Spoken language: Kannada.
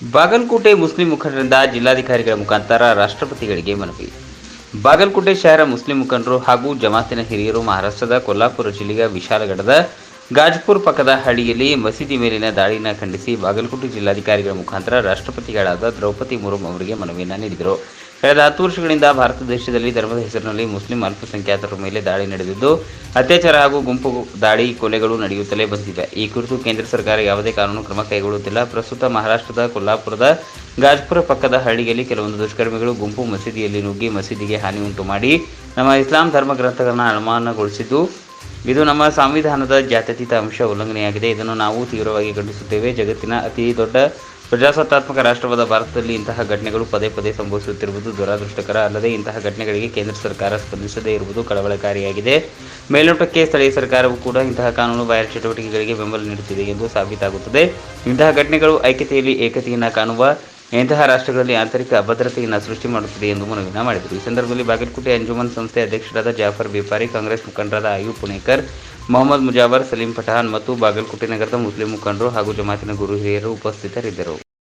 ಬಾಗಲಕೋಟೆ ಮುಸ್ಲಿಂ ಮುಖಂಡರಿಂದ ಜಿಲ್ಲಾಧಿಕಾರಿಗಳ ಮುಖಾಂತರ ರಾಷ್ಟ್ರಪತಿಗಳಿಗೆ ಮನವಿ. ಬಾಗಲಕೋಟೆ ಶಹರ ಮುಸ್ಲಿಂ ಮುಖಂಡರು ಹಾಗೂ ಜಮಾತಿನ ಹಿರಿಯರು ಮಹಾರಾಷ್ಟ್ರದ ಕೊಲ್ಲಾಪುರ ಜಿಲ್ಲೆಯ ವಿಶಾಲಗಢದ ಗಾಜ್ಪುರ್ ಪಕ್ಕದ ಹಳ್ಳಿಯಲ್ಲಿ ಮಸೀದಿ ಮೇಲಿನ ದಾಳಿನ ಖಂಡಿಸಿ ಬಾಗಲಕೋಟೆ ಜಿಲ್ಲಾಧಿಕಾರಿಗಳ ಮುಖಾಂತರ ರಾಷ್ಟ್ರಪತಿಗಳಾದ ದ್ರೌಪದಿ ಮುರ್ಮು ಅವರಿಗೆ ಮನವಿಯನ್ನು ನೀಡಿದರು. ಕಳೆದ ಹತ್ತು ವರ್ಷಗಳಿಂದ ಭಾರತ ದೇಶದಲ್ಲಿ ಧರ್ಮದ ಹೆಸರಿನಲ್ಲಿ ಮುಸ್ಲಿಂ ಅಲ್ಪಸಂಖ್ಯಾತರ ಮೇಲೆ ದಾಳಿ ನಡೆದಿದ್ದು, ಅತ್ಯಾಚಾರ ಹಾಗೂ ಗುಂಪು ದಾಳಿ ಕೊಲೆಗಳು ನಡೆಯುತ್ತಲೇ ಬಂದಿವೆ ಈ ಕುರಿತು ಕೇಂದ್ರ ಸರ್ಕಾರ ಯಾವುದೇ ಕಾನೂನು ಕ್ರಮ ಕೈಗೊಳ್ಳುತ್ತಿಲ್ಲ. ಪ್ರಸ್ತುತ ಮಹಾರಾಷ್ಟ್ರದ ಕೊಲ್ಲಾಪುರದ ಗಾಜ್ಪುರ ಪಕ್ಕದ ಹಳ್ಳಿಯಲ್ಲಿ ಕೆಲವೊಂದು ದುಷ್ಕರ್ಮಿಗಳು ಗುಂಪು ಮಸೀದಿಯಲ್ಲಿ ನುಗ್ಗಿ ಮಸೀದಿಗೆ ಹಾನಿ ಉಂಟು ಮಾಡಿ ನಮ್ಮ ಇಸ್ಲಾಂ ಧರ್ಮ ಗ್ರಂಥಗಳನ್ನು ಅನುಮಾನಗೊಳಿಸಿದ್ದು ಇದು ನಮ್ಮ ಸಂವಿಧಾನದ ಜಾತ್ಯತೀತ ಅಂಶ ಉಲ್ಲಂಘನೆಯಾಗಿದೆ. ಇದನ್ನು ನಾವು ತೀವ್ರವಾಗಿ ಖಂಡಿಸುತ್ತೇವೆ. ಜಗತ್ತಿನ ಅತಿ ದೊಡ್ಡ ಪ್ರಜಾಸತ್ತಾತ್ಮಕ ರಾಷ್ಟ್ರವಾದ ಭಾರತದಲ್ಲಿ ಇಂತಹ ಘಟನೆಗಳು ಪದೇ ಪದೇ ಸಂಭವಿಸುತ್ತಿರುವುದು ದುರಾದೃಷ್ಟಕರ. ಅಲ್ಲದೆ ಇಂತಹ ಘಟನೆಗಳಿಗೆ ಕೇಂದ್ರ ಸರ್ಕಾರ ಸ್ಪಂದಿಸದೇ ಇರುವುದು ಕಳವಳಕಾರಿಯಾಗಿದೆ. ಮೇಲ್ನೋಟಕ್ಕೆ ಸ್ಥಳೀಯ ಸರ್ಕಾರವು ಕೂಡ ಇಂತಹ ಕಾನೂನು ಬಾಹ್ಯ ಚಟುವಟಿಕೆಗಳಿಗೆ ಬೆಂಬಲ ನೀಡುತ್ತಿದೆ ಎಂದು ಸಾಬೀತಾಗುತ್ತದೆ. ಇಂತಹ ಘಟನೆಗಳು ಐಕ್ಯತೆಯಲ್ಲಿ ಏಕತೆಯನ್ನು ಕಾಣುವ ಇಂತಹ ರಾಷ್ಟ್ರಗಳಲ್ಲಿ ಆಂತರಿಕ ಅಭದ್ರತೆಯನ್ನು ಸೃಷ್ಟಿ ಮಾಡುತ್ತದೆ ಎಂದು ಮನವಿನ ಮಾಡಿದರು. ಈ ಸಂದರ್ಭದಲ್ಲಿ ಬಾಗಲಕೋಟೆ ಅಂಜುಮನ್ ಸಂಸ್ಥೆ ಅಧ್ಯಕ್ಷರಾದ ಜಾಫರ್ ಬಿಪಾರಿ, ಕಾಂಗ್ರೆಸ್ ಮುಖಂಡರಾದ ಆಯು ಪುಣೇಕರ್, ಮೊಹಮ್ಮದ್ ಮುಜಾವರ್, ಸಲೀಂ ಪಠಾನ್ ಮತ್ತು ಬಾಗಲಕೋಟೆ ನಗರದ ಮುಸ್ಲಿಂ ಮುಖಂಡರು ಹಾಗೂ ಜಮಾತಿನ ಗುರು ಹಿರಿಯರು ಉಪಸ್ಥಿತರಿದ್ದರು.